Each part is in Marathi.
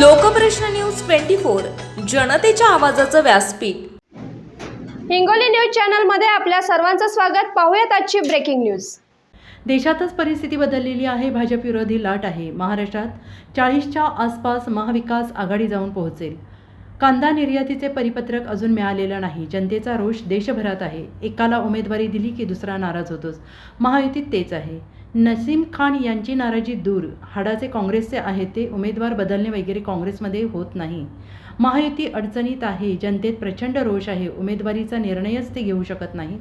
लोकप्रश्न न्यूज ट्वेंटी फोर जनतेच्या आवाजाचं व्यासपीठ. हिंगोली न्यूज चॅनलमध्ये आपल्या सर्वांचं स्वागत. पाहूयात आजची ब्रेकिंग न्यूज देशातच परिस्थिती बदललेली आहे भाजप विरोधी लाट आहे. महाराष्ट्रात चाळीसच्या आसपास महाविकास आघाडी जाऊन पोहोचेल. कांदा निर्यातीचे परिपत्रक अजून मिळालेलं नाही. जनतेचा रोष देशभरात आहे. एकाला उमेदवारी दिली की दुसरा नाराज होतोच. महायुतीत तेच आहे. नसीम खान यांची नाराजी दूर. हाडाचे काँग्रेसचे आहेत ते उमेदवार बदलणे वगैरे काँग्रेसमध्ये होत नाही. महायुती अडचणीत आहे जनतेत प्रचंड रोष आहे उमेदवारीचा निर्णयच ते घेऊ शकत नाहीत.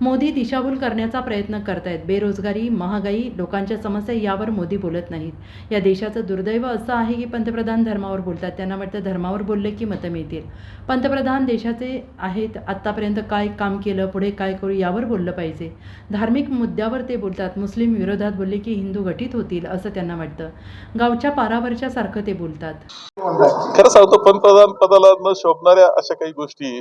मोदी दिशाभूल करण्याचा प्रयत्न करतायत. बेरोजगारी महागाई लोकांच्या समस्या यावर मोदी बोलत नाहीत. या देशाचं दुर्दैव असं आहे की पंतप्रधान धर्मावर बोलतात. त्यांना वाटतं धर्मावर बोलले की मतं मिळतील. पंतप्रधान देशाचे आहेत. आत्तापर्यंत काय काम केलं पुढे काय करू यावर बोललं पाहिजे. धार्मिक मुद्द्यावर ते बोलतात. मुस्लिम विरोधात बोलले की हिंदू गठीत होतील असं त्यांना वाटतं. गावच्या पारावरच्या सारखं ते बोलतात. खरं सांगतो पंतप्रधान पदाला न शोभणाऱ्या अशा काही गोष्टी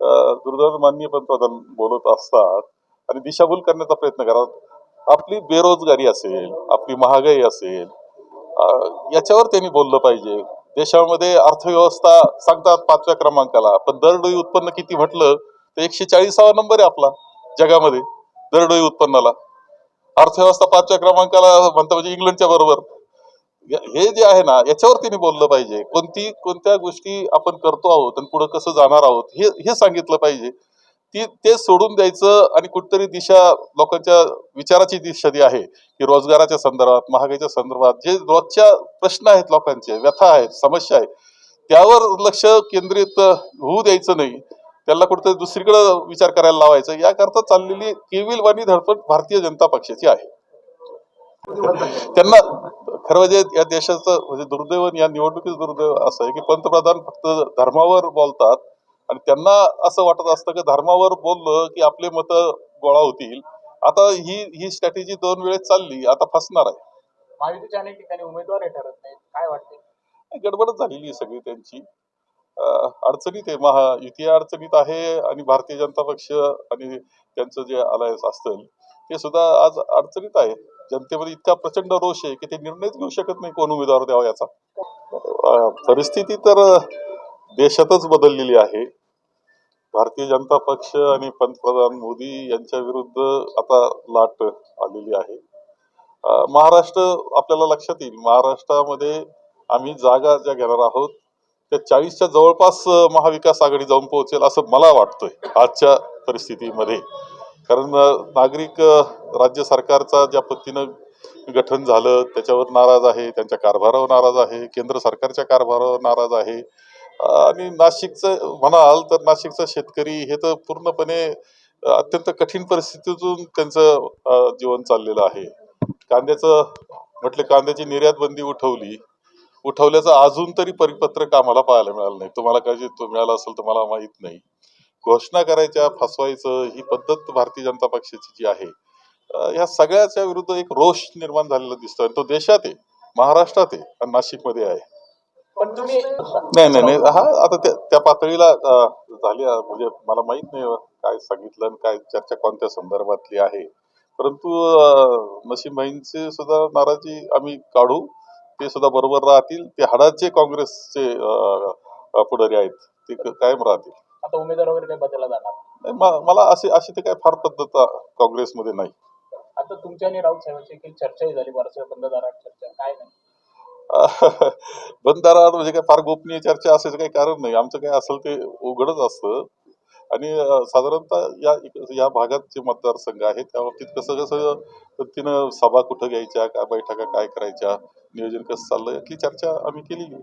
दुर्दैव माननीय पंतप्रधान बोलत असतात आणि दिशाभूल करण्याचा प्रयत्न करतात. आपली बेरोजगारी असेल आपली महागाई असेल याच्यावर त्यांनी बोललं पाहिजे. देशामध्ये अर्थव्यवस्था सांगतात पाचव्या क्रमांकाला पण दरडोई उत्पन्न किती म्हटलं तर एकशे चाळीसावा नंबर आहे आपला जगामध्ये दरडोई उत्पन्नाला. अर्थव्यवस्था पाचव्या क्रमांकाला म्हणता म्हणजे इंग्लंडच्या बरोबर. हे जे आहे ना याच्यावर मी बोललं पाहिजे. कोणती कोणत्या गोष्टी आपण करतो आहोत आणि पुढे कसं जाणार आहोत हे हे सांगितलं पाहिजे. ती ते सोडून द्यायचं आणि कुठतरी दिशा लोकांच्या विचाराची दिशा जी आहे की रोजगाराच्या संदर्भात महागाईच्या संदर्भात जे रोजच्या प्रश्न आहेत लोकांचे व्यथा आहेत समस्या आहेत त्यावर लक्ष केंद्रित होऊ द्यायचं नाही. त्याला कुठेतरी दुसरीकडे विचार करायला लावायचा. याकरता चाललेली केविलवाणी धडपड भारतीय जनता पक्षाची आहे. त्यांना खरं म्हणजे या देशाचं म्हणजे दुर्दैव आणि या निवडणुकीचं दुर्दैव असं आहे की पंतप्रधान फक्त धर्मावर बोलतात आणि त्यांना असं वाटत असतं की धर्मावर बोललं की आपले मत गोळा होतील. आता ही ही स्ट्रॅटेजी दोन वेळेस चालली आता फसणार आहे. महायुतीच्या अनेक ठिकाणी उमेदवारही ठरत नाहीत. काय वाटते गडबडच झालेली आहे सगळी त्यांची. अडचणीत आहे महायुती अडचणीत आहे आणि भारतीय जनता पक्ष आणि त्यांचं जे अलायन्स असतं ते सुद्धा आज अडचणीत आहे. जनतेमध्ये इतका प्रचंड रोष आहे की ते निर्णयच घेऊ शकत नाही कोण उमेदवार द्यावा याचा. परिस्थिती तर देशातच बदललेली आहे. भारतीय जनता पक्ष आणि पंतप्रधान मोदी यांच्या विरुद्ध आता लाट आलेली आहे. महाराष्ट्र आपल्याला लक्षात येईल महाराष्ट्रामध्ये आम्ही जागा ज्या घेणार आहोत त्या चाळीसच्या जवळपास महाविकास आघाडी जाऊन पोहोचेल असं मला वाटतंय आजच्या परिस्थितीमध्ये. कारण नागरिक राज्य सरकारचा ज्या पद्धतीनं गठन झालं त्याच्यावर नाराज आहे त्यांच्या कारभारावर नाराज आहे केंद्र सरकारच्या कारभारावर नाराज आहे. आणि नाशिकचं म्हणाल तर नाशिकचा शेतकरी हे तर पूर्णपणे अत्यंत कठीण परिस्थितीतून त्यांचं जीवन चाललेलं आहे. कांद्याचं म्हटलं कांद्याची निर्यात बंदी उठवली उठवल्याचं अजून तरी परिपत्रक आम्हाला पाहायला मिळालं नाही. तुम्हाला कधी तो असेल तर मला माहीत नाही. घोषणा करायच्या फसवायचं ही पद्धत भारतीय जनता पक्षाची जी आहे ह्या सगळ्याच्या विरुद्ध एक रोष निर्माण झालेला दिसतो आणि तो देशात आहे महाराष्ट्रात आहे आणि नाशिकमध्ये आहे. पण तुम्ही नाही नाही नाही हा आता त्या त्या पातळीला झाली म्हणजे मला माहीत नाही काय सांगितलं आणि काय चर्चा कोणत्या संदर्भातली आहे. परंतु अं, नसीमभाईंचे सुद्धा नाराजी आम्ही काढू ते सुद्धा बरोबर राहतील ते हाडाचे काँग्रेसचे पुढारी आहेत ते कायम राहतील. आता उमेदवार वगैरे काही बदलला जाणार नाही, म- मला अशी अशी ते काय फार पद्धत काँग्रेसमध्ये नाही. आता तुमच्या आणि राऊत साहेबांची काही चर्चाही झाली बऱ्याच वेळा बंद दारात चर्चा काय नाही. बंधारा म्हणजे काय फार गोपनीय चर्चा असायचं काही कारण नाही. आमचं काय असेल ते उघडच असतं. आणि अं, साधारणतः या या भागात जे मतदारसंघ आहेत त्या बाबतीत कसं कसं पद्धतीनं सभा कुठं घ्यायच्या काय बैठका काय करायच्या नियोजन कसं चाललंय यातली चर्चा आम्ही केलेली आहे.